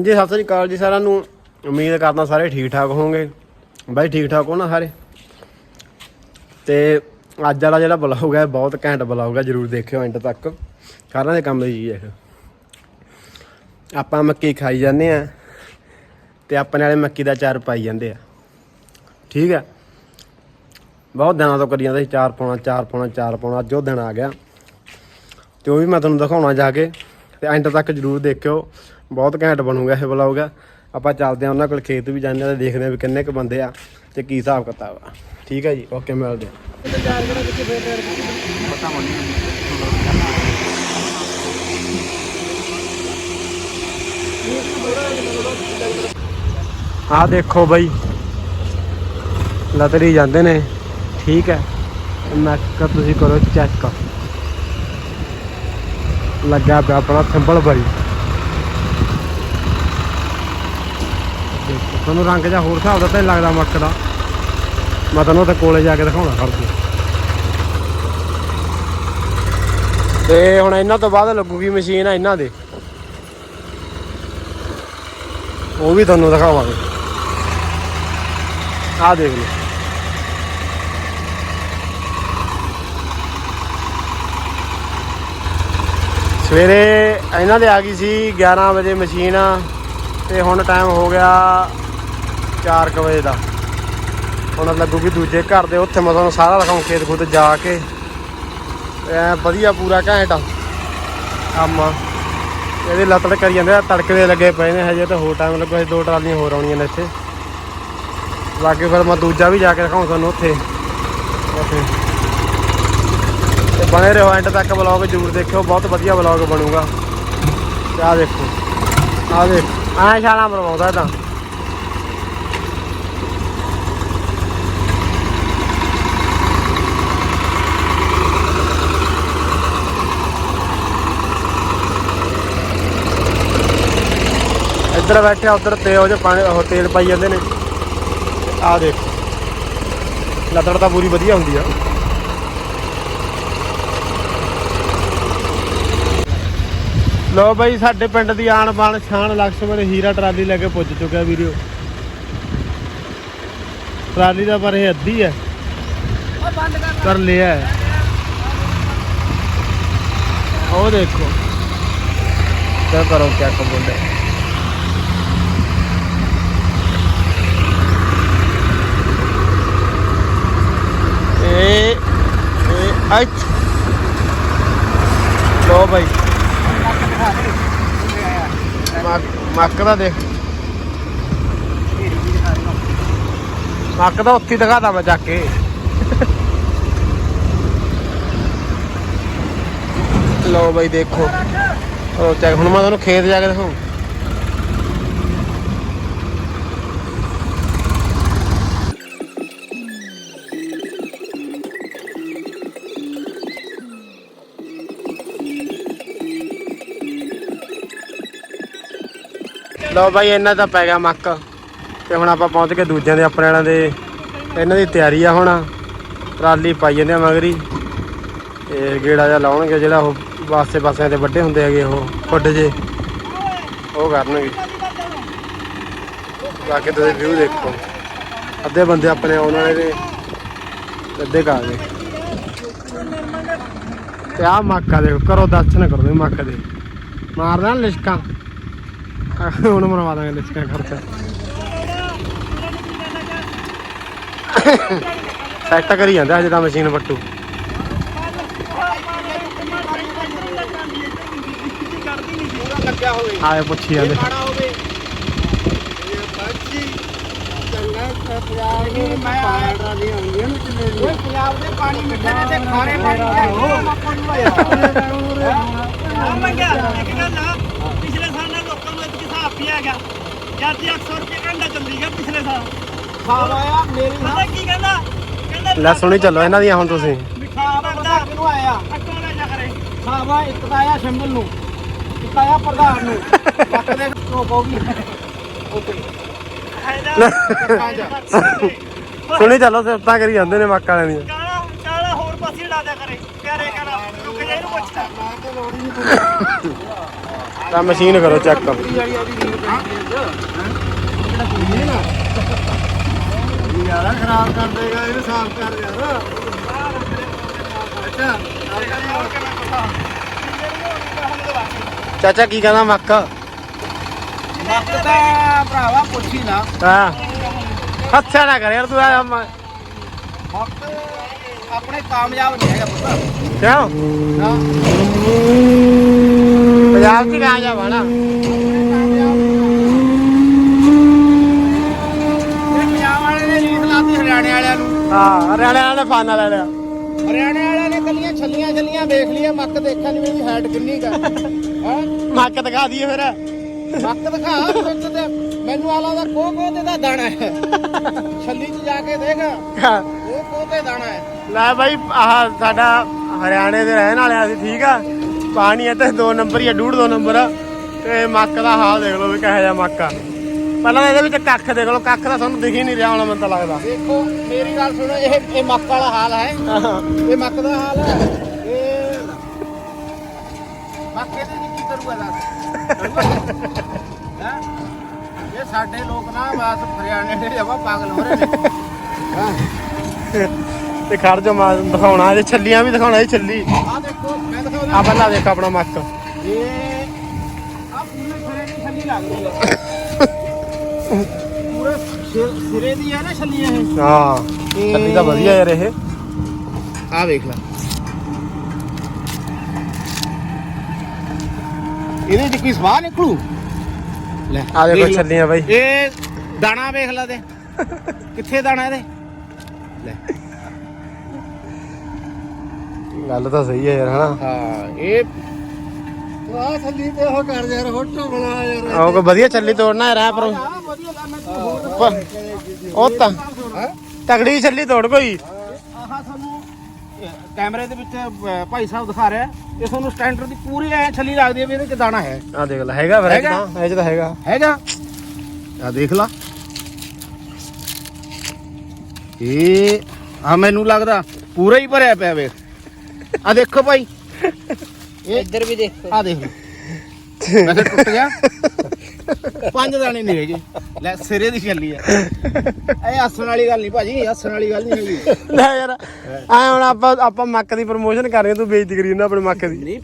ਹਾਂਜੀ, ਸਤਿ ਸ੍ਰੀ ਅਕਾਲ ਜੀ ਸਾਰਿਆਂ ਨੂੰ। ਉਮੀਦ ਕਰਦਾ ਸਾਰੇ ਠੀਕ ਠਾਕ ਹੋਵੋਗੇ। ਬਾਈ ਠੀਕ ਠਾਕ ਹੋ ਨਾ ਸਾਰੇ? ਤੇ ਅੱਜ ਵਾਲਾ ਜਿਹੜਾ ਬਲੌਗ ਹੈ, ਬਹੁਤ ਘੈਂਟ ਬਲੌਗ ਹੈ, ਜਰੂਰ ਦੇਖਿਓ ਐਂਡ ਤੱਕ। ਸਾਰਿਆਂ ਦੇ ਕੰਮ ਦੀ ਚੀਜ਼ ਹੈ ਆਪਾਂ ਮੱਕੀ ਖਾਈ ਜਾਂਦੇ ਆ ਤੇ ਆਪਣੇ ਵਾਲੇ ਮੱਕੀ ਦਾ ਚਾਰ ਪਾਈ ਜਾਂਦੇ ਆ। ਠੀਕ ਹੈ? ਬਹੁਤ ਦਿਨਾਂ ਤੋਂ ਕਰੀ ਜਾਂਦੇ ਸੀ, ਚਾਰ ਪਾਉਣਾ ਚਾਰ ਪਾਉਣਾ ਚਾਰ ਪਾਉਣਾ ਅੱਜ ਉਹ ਦਿਨ ਆ ਗਿਆ। ਤੇ ਉਹ ਵੀ ਮੈਂ ਤੁਹਾਨੂੰ ਦਿਖਾਉਣਾ ਜਾ ਕੇ ਤੇ ਐਂਡ ਤੱਕ ਜਰੂਰ ਦੇਖਿਓ। ਬਹੁਤ ਘੈਂਟ ਬਣੂਗਾ ਇਹ ਵਲੌਗ ਆਪਾਂ ਚੱਲਦੇ ਆ ਉਹਨਾਂ ਕੋਲ, ਖੇਤ ਵੀ ਜਾਂਦੇ ਆ ਤੇ ਦੇਖਦੇ ਆ ਵੀ ਕਿੰਨੇ ਕੁ ਬੰਦੇ ਆ ਤੇ ਕੀ ਹਿਸਾਬ ਕਿਤਾਬ ਆ। ਠੀਕ ਹੈ ਜੀ, ਓਕੇ, ਮਿਲਦੇ ਆ ਆ ਦੇਖੋ ਬਈ ਲਤਰੀ ਜਾਂਦੇ ਨੇ। ਠੀਕ ਹੈ ਨੱਕ ਤੁਸੀਂ ਕਰੋ ਚੈੱਕ ਲੱਗਾ ਪਿਆ ਆਪਣਾ ਸਿੰਬਲ ਬਰੀ ਦੇਖੋ ਤੁਹਾਨੂੰ ਰੰਗ ਜਾਂ ਹੋਰ ਹਿਸਾਬ ਦਾ ਤਾਂ ਲੱਗਦਾ ਮੱਕ ਦਾ। ਮੈਂ ਤੁਹਾਨੂੰ ਉੱਥੇ ਕੋਲੇ ਜਾ ਕੇ ਦਿਖਾਉਣਾ ਖੜ ਕੇ। ਤੇ ਹੁਣ ਇਹਨਾਂ ਤੋਂ ਬਾਅਦ ਲੱਗੂਗੀ ਮਸ਼ੀਨ ਆ ਇਹਨਾਂ ਦੇ। ਉਹ ਵੀ ਤੁਹਾਨੂੰ ਦਿਖਾਵਾਂਗੇ। ਆ ਦੇਖ ਲਓ। ਸਵੇਰੇ ਇਹਨਾਂ ਦੇ ਆ ਗਈ ਸੀ 11 ਵਜੇ ਮਸ਼ੀਨ, ਤੇ ਹੁਣ ਟਾਈਮ ਹੋ ਗਿਆ 4 ਵਜੇ ਦਾ। ਹੁਣ ਲੱਗੂਗੀ ਦੂਜੇ ਘਰ ਦੇ, ਉੱਥੇ ਮੈਂ ਤੁਹਾਨੂੰ ਸਾਰਾ ਦਿਖਾਉਂ ਖੇਤ ਖੁੱਤ ਜਾ ਕੇ। ਐ ਵਧੀਆ ਪੂਰਾ ਘੈਂਟ ਕੰਮ ਇਹਦੇ ਲੱਤੜ ਕਰੀ ਜਾਂਦੇ ਆ, ਤੜਕੇ ਦੇ ਲੱਗੇ ਪਏ ਨੇ, ਹਜੇ ਤਾਂ ਹੋਰ ਟਾਈਮ ਲੱਗੂ ਦੋ ਟਰਾਲੀਆਂ ਹੋਰ ਆਉਣੀਆਂ ਨੇ ਇੱਥੇ। ਬਾਕੀ ਫਿਰ ਮੈਂ ਦੂਜਾ ਵੀ ਜਾ ਕੇ ਦਿਖਾਉਂ ਤੁਹਾਨੂੰ ਉੱਥੇ। ਉੱਥੇ। ਤੇ ਬਣੇ ਰਹੋ ਐਂਡ ਤੱਕ ਵਲੌਗ ਜ਼ਰੂਰ ਦੇਖਿਓ, ਬਹੁਤ ਵਧੀਆ ਵਲੌਗ ਬਣੂਗਾ। ਤੇ ਆਹ ਦੇਖੋ। ਆਹ ਦੇਖ। ਐਂ ਛਾਲਾਂ ਮਰਵਾਉਂਦਾ ਤਾਂ ਇੱਧਰ ਬੈਠੇ ਉੱਧਰ ਤੇ ਉਹ ਜੇ ਪਾਣੀ, ਉਹ ਤੇਲ ਪਾਈ ਜਾਂਦੇ ਨੇ। ਆਹ ਦੇਖ। ਲੱਦੜ ਤਾਂ ਪੂਰੀ ਵਧੀਆ ਹੁੰਦੀ ਆ। ਲੋ ਬਾਈ, ਸਾਡੇ ਪਿੰਡ ਦੀ ਆਣ ਬਾਣ ਛਾਣ ਲక్ష్ਮਣ ਹੀਰਾ ਟਰਾਲੀ ਲੈ ਕੇ ਪੁੱਜ ਚੁੱਕਿਆ ਵੀਡੀਓ ਟਰਾਲੀ ਦਾ ਪਰ ਇਹ ਅੱਧੀ ਹੈ ਕਰ ਲਿਆ। ਉਹ ਦੇਖੋ। ਕਿਆ ਕਰੋ, ਕਿਆ ਕਬੂਲੇ ਇਹ ਇਹ ਅੱਛ ਲੋ ਬਾਈ ਮੱਕ- ਦਾ ਦੇਖ। ਮੱਕ ਦਾ ਉੱਥੇ ਹੀ ਦਿਖਾਤਾ ਮੈਂ ਚੱਕ ਕੇ। ਲਓ ਬਾਈ ਦੇਖੋ। ਉਹ ਚੱਕ ਹੁਣ ਮੈਂ ਤੁਹਾਨੂੰ ਖੇਤ ਜਾ ਕੇ ਦਿਖਾਉਂ। ਲਓ ਬਾਈ, ਇਹਨਾਂ ਦਾ ਪੈ ਗਿਆ ਮੱਕ। ਤੇ ਹੁਣ ਆਪਾਂ ਪਹੁੰਚ ਕੇ ਦੂਜਿਆਂ ਦੇ ਆਪਣੇ ਵਾਲਿਆਂ ਦੇ। ਇਹਨਾਂ ਦੀ ਤਿਆਰੀ ਆ ਹੁਣ। ਟਰਾਲੀ ਪਾਈ ਜਾਂਦੇ ਆ ਮਗਰੀ। ਤੇ ਗੇੜਾ ਜਿਹਾ ਲਾਉਣਗੇ ਜਿਹੜਾ ਉਹ ਵਾਸਤੇ ਪਾਸਿਆਂ ਤੇ ਵੱਡੇ ਹੁੰਦੇ ਹੈਗੇ ਉਹ ਫੁੱਡ ਜੇ। ਉਹ ਕਰਨਗੇ। ਬਾਕੀ ਤੁਸੀਂ ਵਿਊ ਦੇਖੋ। ਅੱਧੇ ਬੰਦੇ ਆਪਣੇ ਆਉਣ ਵਾਲੇ ਨੇ। ਅੱਧੇ ਘਰ ਦੇ। ਤੇ ਆਹ ਮੱਕਾ ਦੇਖੋ ਕਰੋ ਦਰਸ਼ਨ ਕਰੋ ਦੇ ਮੱਕ ਦੇ। ਮਾਰਦਾ ਲਿਸ਼ਕਾਂ। ਹੁਣ ਮਰਵਾ ਦਾਂਗੇ ਲਿਸਕਾਂ ਖਰਚਾ। ਸੈੱਟ ਕਰੀ ਜਾਂਦਾ ਹਜੇ ਤਾਂ ਮਸ਼ੀਨ ਵੱਟੂ ਆਏ ਪੁੱਛੀ ਜਾਂਦੇ। ਪੰਜਾਬ ਦੇ ਪਾਣੀ ਮਿੱਠੇ ਨੇ। ਤੇ ਖਾਰੇ ਪਾਣੀ ਦੇ ਮੱਕੋ ਨੂੰ ਆਇਆ ਆ ਮੰਗਿਆ ਇੱਕ ਗੱਲ ਆ ਪਿਛਲੇ ਸਾਲ ਨਾਲ ਲੋਕਾਂ ਨੂੰ ਇੱਕ ਹਿਸਾਬ ਵੀ ਹੈਗਾ ਜਦ 100 ਰੁਪਏ ਘੰਟਾ ਚੱਲੀ ਗਿਆ ਪਿਛਲੇ ਸਾਲ। ਖਾਵਾ ਆ ਮੇਰੇ ਪਤਾ ਕੀ ਕਹਿੰਦਾ? ਕਹਿੰਦਾ ਲੈ ਸੁਣੀ ਚੱਲੋ ਇਹਨਾਂ ਦੀਆਂ ਹੁਣ ਤੁਸੀਂ। ਮਿੱਠਾ ਪਤਾ ਕਿਨੂੰ ਆਇਆ? ਅੱਗੋਂ ਲੈ ਜਾ ਕਰੇ। ਖਾਵਾ ਇੱਕ ਤਾਂ ਆਇਆ ਸ਼ੰਭਲ ਨੂੰ ਇੱਕ ਆਇਆ ਪ੍ਰਧਾਨ ਨੂੰ। ਲੱਕ ਦੇ ਤੋਂ ਕਹੂਗੀ ਓਕੇ ਸੁਣੀ ਚੱਲੋ ਸਿਫਤਾਂ ਕਰੀ ਜਾਂਦੇ ਨੇ ਮੱਕ ਵਾਲਿਆਂ ਦੀਆਂ। ਕਾਲਾ ਕਾਲਾ ਹੋਰ ਪਾਸੇ ਲਾ ਦਿਆ ਕਰੇ। ਪਿਆਰੇ ਕਰਾ ਰੁਕ ਜਾ ਇਹਨੂੰ ਪੁੱਛਦਾ ਤਾਂ ਮਸ਼ੀਨ ਕਰੋ ਚੈੱਕ ਯਾਰ ਖਰਾਬ ਕਰ ਦੇਗਾ ਇਹਨੂੰ ਸਾਫ਼ ਕਰ ਯਾਰ। ਅੱਛਾ ਚਾਚਾ ਕੀ ਕਹਿੰਦਾ ਮੱਕ? ਮੱਕ ਦਾ ਭਰਾਵਾ ਪੁੱਛੀ ਨਾ ਹਾਂ। ਹੱਥਾ ਨਾ ਕਰ ਯਾਰ ਤੂੰ ਆ ਮੱਕ ਆਪਣੇ ਕਾਮਯਾਬ ਨਹੀਂ ਹੈਗਾ ਪੁੱਤ। ਕਿਉਂ? ਨਾ ਪੰਜਾਬ ਚ ਨਾ ਪੰਜਾਬ ਵਾਲੇ ਨੇ ਰੀਸ ਲਾਤੀ ਹਰਿਆਣੇ ਵਾਲਿਆਂ ਨੂੰ। ਹਾਂ ਹਰਿਆਣਾ ਵਾਲੇ ਫਾਨਾ ਲੈ ਲਿਆ। ਹਰਿਆਣੇ ਵਾਲਿਆਂ ਨੇ ਕੱਲੀਆਂ ਛੱਲੀਆਂ ਛੱਲੀਆਂ ਵੇਖ ਲਈਆਂ ਮੱਕ ਦੇਖਿਆ ਨਹੀਂ ਵੀ ਹਾਈਟ ਕਿੰਨੀ ਕਾ ਹੈ? ਮੱਕ ਦਿਖਾ ਦਈਏ ਫਿਰ। ਮੱਕ ਦਿਖਾ ਵਿੱਚ ਤੇ। ਮੈਨੂੰ ਆਲਾ ਦਾ ਕੋ ਕੋ ਤੇ ਦਾ ਦਾਣਾ ਹੈ। ਛੱਲੀ 'ਚ ਜਾ ਕੇ ਦੇਖ। ਉਹ ਕੋ ਤੇ ਦਾਣਾ ਹੈ। ਲੈ ਬਾਈ ਆਹ ਸਾਡਾ ਹਰਿਆਣੇ ਦੇ ਰਹਿਣ ਵਾਲੇ ਆ ਅਸੀਂ ਠੀਕ ਆ। ਪਾਣੀ ਇੱਥੇ ਦੋ ਨੰਬਰ ਹੀ ਆ ਡੂਢ ਦੋ ਨੰਬਰ। ਆ। ਤੇ ਮੱਕ ਦਾ ਹਾਲ ਦੇਖ ਲਓ ਵੀ ਕਿਹੋ ਜਿਹਾ ਮੱਕ ਆ। ਪਹਿਲਾਂ ਤਾਂ ਇਹਦੇ ਵਿੱਚ ਕੱਖ ਦੇਖ ਲਓ ਕੱਖ ਤਾਂ ਤੁਹਾਨੂੰ ਦਿਖ ਹੀ ਨਹੀਂ ਰਿਹਾ ਹੋਣਾ ਮੈਨੂੰ ਤਾਂ ਲੱਗਦਾ। ਦੇਖੋ ਮੇਰੀ ਗੱਲ ਸੁਣੋ ਇਹ ਇਹ ਮੱਕ ਵਾਲਾ ਹਾਲ ਹੈ। ਇਹ ਮੱਕ ਦਾ ਹਾਲ ਹੈ। ਇਹ ਮੱਕ ਇਹਦੇ ਵਿੱਚ ਕੀ ਕਰੂਗਾ ਦੱਸ? ਹੈਂ? ਇਹ ਸਾਡੇ ਲੋਕ ਨਾ ਬਸ ਹਰਿਆਣੇ ਦੇ ਜਵਾ ਪਾਗਲ ਹੋ ਰਹੇ ਨੇ। ਹਾਂ? ਤੇ ਖੜ ਜਾ ਮੈਂ ਦਿਖਾਉਣਾ ਇਹ ਛੱਲੀਆਂ ਵੀ ਦਿਖਾਉਣਾ ਇਹ ਛੱਲੀ। ਆ ਆ ਪਹਿਲਾਂ ਦੇਖ ਆਪਣਾ ਮੱਕ ਇਹ ਆ ਪੂਰੇ ਸਿਰੇ ਦੀ ਛੱਲੀ ਲੱਗਦੀ ਹੈ ਪੂਰੇ ਸਿਰ- ਸਿਰੇ ਦੀ ਹੈ ਨਾ ਛੱਲੀ ਇਹ ਹਾਂ ਛੱਲੀ ਤਾਂ ਵਧੀਆ ਯਾਰ ਇਹ। ਆ ਵੇਖ ਲੈ। ਇਹਦੇ ਚ ਕੀ ਸਵਾਹ ਨਿਕਲੂ? ਲੈ ਆ ਦੇਖ ਲੈ। ਛੱਲੀਆਂ ਬਾਈ। ਇਹ ਦਾਣਾ ਵੇਖ ਲੈ ਤੇ। ਕਿੱਥੇ ਦਾਣਾ ਇਹਦੇ? ਲੈ। ਗੱਲ ਤਾਂ ਸਹੀ ਹੈ ਯਾਰ ਹਨਾ? ਹਾਂ ਇਹ ਆ ਥੱਲੀ ਤੇ ਉਹ ਕਰ ਯਾਰ ਫੋਟੋ ਬਣਾ ਯਾਰ। ਆਹ ਕੋਈ ਵਧੀਆ ਛੱਲੀ ਤੋੜਨਾ ਹੈ ਰਹਿ ਪਰ। ਵਧੀਆ ਦਾਣਾ ਤੂੰ ਹੋਰ ਉਹ ਤਾਂ ਤਗੜੀ ਛੱਲੀ ਤੋੜ ਕੋਈ। ਆਹ ਤੁਹਾਨੂੰ ਕੈਮਰੇ ਦੇ ਵਿੱਚ ਭਾਈ ਸਾਹਿਬ ਦਿਖਾ ਰਿਹਾ। ਇਹ ਤੁਹਾਨੂੰ ਸਟੈਂਡਰਡ ਦੀ ਪੂਰੀ ਐ ਛੱਲੀ ਲੱਗਦੀ ਹੈ ਵੀ ਇਹਦੇ ਚ ਦਾਣਾ ਹੈ। ਆ ਦੇਖ ਲੈ ਹੈਗਾ ਫਿਰ ਹੈਗਾ? ਇਹ ਚ ਤਾਂ ਹੈਗਾ। ਹੈਗਾ? ਆ ਦੇਖ ਲਾ। ਇਹ ਆ ਮੈਨੂੰ ਲੱਗਦਾ ਪੂਰਾ ਹੀ ਭਰਿਆ ਪਿਆ ਵੇਖ ਆ ਦੇਖੋ ਭਾਈ। ਇਹ ਇੱਧਰ ਵੀ ਦੇਖੋ। ਆ ਦੇਖ। ਲਓ ਵੈਸੇ ਟੁੱਟ ਗਿਆ। ਪੰਜ ਦਾਣੇ ਨਹੀਂ ਹੈਗੇ। ਲੈ ਸਿਰੇ ਦੀ ਛੱਲੀ ਆ। ਇਹ ਹੱਸਣ ਵਾਲੀ ਗੱਲ ਨਹੀਂ ਭਾਜੀ ਹੱਸਣ ਵਾਲੀ ਗੱਲ ਨਹੀਂ ਹੈਗੀ। ਲੈ ਯਾਰ ਆ ਹੁਣ ਆਪਾਂ ਆਪਾਂ ਮੱਕ ਦੀ ਪ੍ਰਮੋਸ਼ਨ ਕਰ ਰਹੇ ਹਾਂ, ਤੂੰ ਬੇਇੱਜ਼ਤੀ ਕਰੀ ਜਾਂਦਾ ਆਪਣੇ ਮੱਕ ਦੀ। ਨਹੀਂ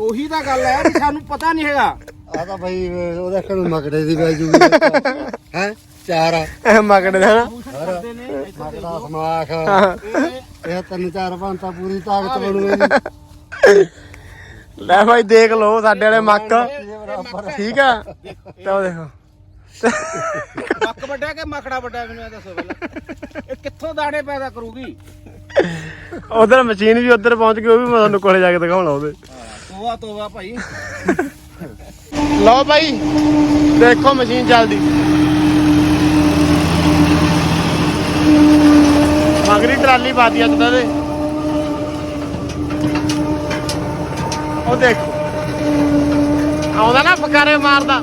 ਉਹੀ ਤਾਂ ਗੱਲ ਹੈ ਵੀ ਸਾਨੂੰ ਪਤਾ ਨਹੀਂ ਹੈਗਾ। ਆ ਤਾਂ ਭਾਈ ਉਹਦਾ ਕੋਲ ਮਕੜੇ ਦੀ ਵੇਚ ਜੂਗੀ। ਹੈ? ਚਾਰ ਆ। ਇਹ ਮੱਕੜੇ ਦਾ ਨਾ। ਕਰਦੇ ਨੇ ਇੱਥੇ ਮਕੜਾ ਸਮਾਖ। ਇਹ ਇਹ ਤਿੰਨ ਚਾਰ ਪੰਜ ਤਾਂ ਪੂਰੀ ਤਾਕਤ ਬਣੂ ਇਹਦੀ ਲੈ। ਭਾਈ ਦੇਖ ਲਓ ਸਾਡੇ ਵਾਲੇ ਮੱਕ। ਠੀਕ ਆ? ਤੇ ਉਹ ਦੇਖੋ। ਮੱਕ ਵੱਡਿਆ ਕਿ ਮਖੜਾ ਵੱਡਿਆ ਮੈਨੂੰ ਇਹ ਦੱਸੋ ਪਹਿਲਾਂ। ਇਹ ਕਿੱਥੋਂ ਦਾਣੇ ਪੈਦਾ ਕਰੂਗੀ? ਉਧਰ ਮਸ਼ੀਨ ਵੀ ਉਧਰ ਪਹੁੰਚ ਗਈ ਉਹ ਵੀ ਮੈਂ ਤੁਹਾਨੂੰ ਕੋਲੇ ਜਾ ਕੇ ਦਿਖਾਉਣਾ ਉਹਦੇ। ਤੋਵਾ ਤੋਵਾ ਭਾਈ। ਲਓ ਭਾਈ ਦੇਖੋ ਮਸ਼ੀਨ ਚੱਲਦੀ। ਮਗਰੀ ਟਰਾਲੀ ਪਾਦੀ ਅੱਜ ਤਾਂ ਦੇ ਉਹ ਦੇਖ। ਆਉਂਦਾ ਨਾ ਫਕਾਰੇ ਮਾਰਦਾ।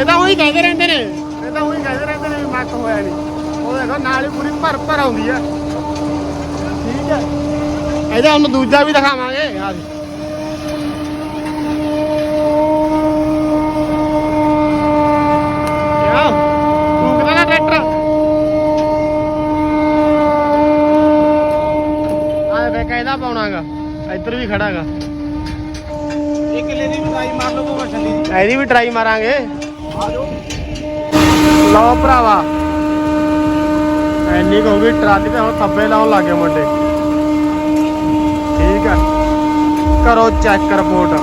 ਇਹ ਤਾਂ ਉਹੀ ਕਹਿੰਦੇ ਰਹਿੰਦੇ ਨੇ। ਇਹ ਤਾਂ ਉਹੀ ਕਹਿੰਦੇ ਰਹਿੰਦੇ ਨੇ ਮੱਕ ਹੋਇਆ ਨਹੀਂ ਉਹ ਦੇਖੋ, ਨਾਲ ਹੀ ਪੂਰੀ ਭਰ ਭਰ ਆਉਂਦੀ ਆ। ਠੀਕ ਹੈ ਇਹਦਾ ਹੁਣ ਦੂਜਾ ਵੀ ਦਿਖਾਵਾਂਗੇ। ਆ ਜੀ ਯਾ ਫੂਕਦਾ ਨਾ ਟਰੈਕਟਰ ਆ ਵੇ ਕਾਇਦਾ ਪਾਉਣਾਗਾ? ਇੱਧਰ ਵੀ ਖੜਾਗਾ। ਇਹ ਕਿੱਲੇ ਦੀ ਮਦਾਈ ਮਾਰ ਲਓ ਛੱਲੀ ਦੀ ਇਹਦੀ ਵੀ ਟਰਾਈ ਮਾਰਾਂਗੇ। ਆ ਜਾਓ ਲਓ ਭਰਾਵਾ। ਐਨੀ ਕੁ ਹੋ ਗਈ ਟਰਾਲੀ ਤੇ ਹੁਣ ਥੱਬੇ ਲਾਉਣ ਲੱਗੇ ਮੁੰਡੇ। ਠੀਕ ਆ। ਕਰੋ ਚੈੱਕ ਰਿਪੋਰਟ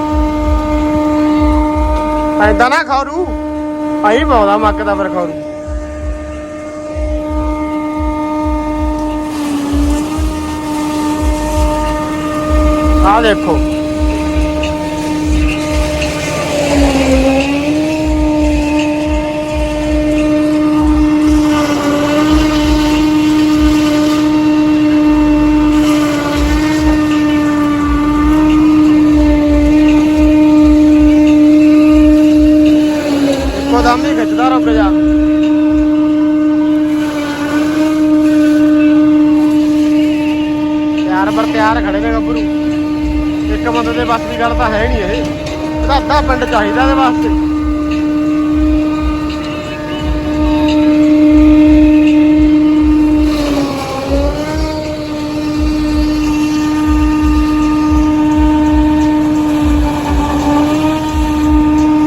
ਪੈਂਦਾ ਨਾ ਖੌਰੂ। ਪਾਉਂਦਾ ਮੱਕ ਦਾ ਫਿਰ ਖੌਰੂ। ਆ ਦੇਖੋ ਇੱਕੋ ਦਮ ਨਹੀਂ ਖਿੱਚਦਾ ਰੁਕ ਜਾ ਪਿਆਰ ਪਰ ਤਿਆਰ ਖੜੇ ਨੇ ਗੱਭਰੂ ਇੱਕ ਬੰਦੇ ਦੇ ਬਸ ਦੀ ਗੱਲ ਤਾਂ ਹੈ ਨਹੀਂ ਇਹ। ਇਹਦਾ ਪਿੰਡ ਚਾਹੀਦਾ ਇਹਦੇ ਵਾਸਤੇ।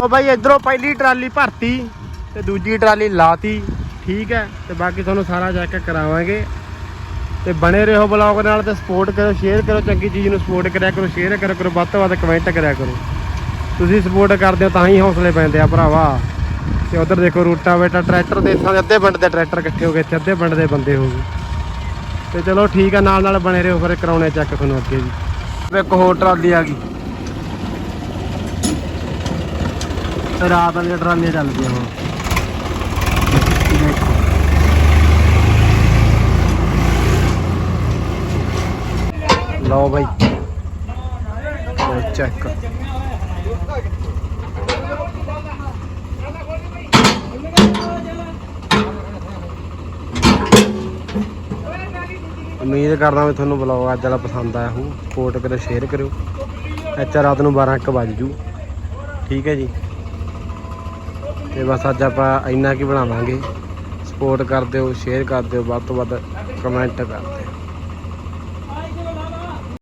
ਬਾਈ, ਇਧਰੋਂ ਪਹਿਲੀ ਟਰਾਲੀ ਭਰਤੀ ਤੇ ਦੂਜੀ ਟਰਾਲੀ ਲਾਤੀ। ਠੀਕ ਹੈ, ਤੇ ਬਾਕੀ ਤੁਹਾਨੂੰ ਸਾਰਾ ਚੈੱਕ ਕਰਾਵਾਂਗੇ। ਤੇ ਬਣੇ ਰਹੋ ਬਲੌਗ ਨਾਲ ਤੇ ਸਪੋਰਟ ਕਰੋ ਸ਼ੇਅਰ ਕਰੋ, ਚੰਗੀ ਚੀਜ਼ ਨੂੰ ਸਪੋਰਟ ਕਰਿਆ ਕਰੋ ਸ਼ੇਅਰ ਕਰਿਆ ਕਰੋ, ਵੱਧ ਤੋਂ ਵੱਧ ਕਮੈਂਟ ਕਰਿਆ ਕਰੋ। ਤੁਸੀਂ ਸਪੋਰਟ ਕਰਦੇ ਹੋ ਤਾਂ ਹੀ ਹੌਸਲੇ ਪੈਂਦੇ ਆ ਭਰਾਵਾ। ਤੇ ਉਧਰ ਦੇਖੋ ਰੂਟਾ ਬੇਟਾ ਟਰੈਕਟਰ ਦੇ ਇੱਥਾਂ ਦੇ ਅੱਧੇ ਪਿੰਡ ਦੇ ਟਰੈਕਟਰ ਇਕੱਠੇ ਹੋ ਗਏ, ਇੱਥੇ ਅੱਧੇ ਪਿੰਡ ਦੇ ਬੰਦੇ ਹੋ ਗਏ। ਤੇ ਚਲੋ ਠੀਕ ਆ, ਨਾਲ ਨਾਲ ਬਣੇ ਰਹੋ, ਫਿਰ ਕਰਾਉਣੇ ਚੈੱਕ ਤੁਹਾਨੂੰ ਅੱਗੇ ਜੀ ਇੱਕ ਹੋਰ ਟਰਾਲੀ ਆ ਗਈ। ਰਾਤ ਵਾਲੀਆਂ ਟਰਾਲੀਆਂ ਚੱਲਦੀਆਂ ਹੁਣ। ਲਓ ਬਾਈ। ਚੈੱਕ ਉਮੀਦ ਕਰਦਾ ਮੈਂ ਤੁਹਾਨੂੰ ਬਲੌਗ ਅੱਜ ਵਾਲਾ ਪਸੰਦ ਆਇਆ ਹੋ ਸਪੋਰਟ ਕਰਿਓ ਸ਼ੇਅਰ ਕਰਿਓ। ਅੱਛਾ ਰਾਤ ਨੂੰ 12 1 ਵਜ ਜੂ। ਠੀਕ ਹੈ ਜੀ। ਤੇ ਬਸ ਅੱਜ ਆਪਾਂ ਇੰਨਾ ਕੀ ਬਣਾਵਾਂਗੇ ਸਪੋਰਟ ਕਰ ਦਿਓ ਸ਼ੇਅਰ ਕਰ ਦਿਓ, ਵੱਧ ਤੋਂ ਵੱਧ ਕਮੈਂਟ ਕਰ ਦਿਓ।